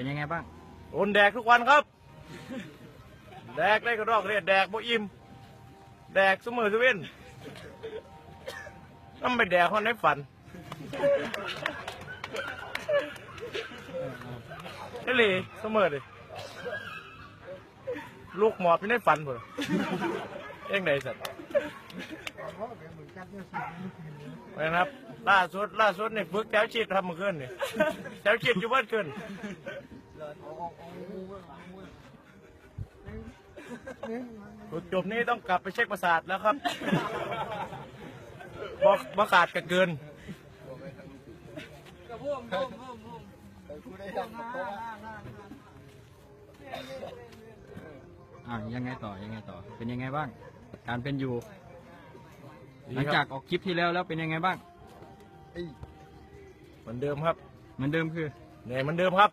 เป็นยังไงบ้างโอนแดกทุกวันครับ แดกได้ก็รอกเรียดแดกโบอิมแดกเสมอสเว่นน้ำไปแดกคนในฝันนี่เลยเสมอเลยลูกหมอบอยู่ในฝันบ่ล่ะเอ็งไดสัตว์ นะครับ ล่าสุดล่าสุดนี่ฝึกแถวชิดทำเมื่อคืนนี่แถวชิดอยู่บ้านคืนฝึกจบนี้ต้องกลับไปเช็คประสาทแล้วครับบอกบอกขาดกันเกินอ่ายังไงต่อยังไงต่อ เป็นยังไงบ้าง การเป็นอยู่ หลังจากออกคลิปที่แล้วแล้วเป็นยังไงบ้าง เหมือนเดิมครับ เหมือนเดิมคือ เหนื่อยเหมือนเดิมครับ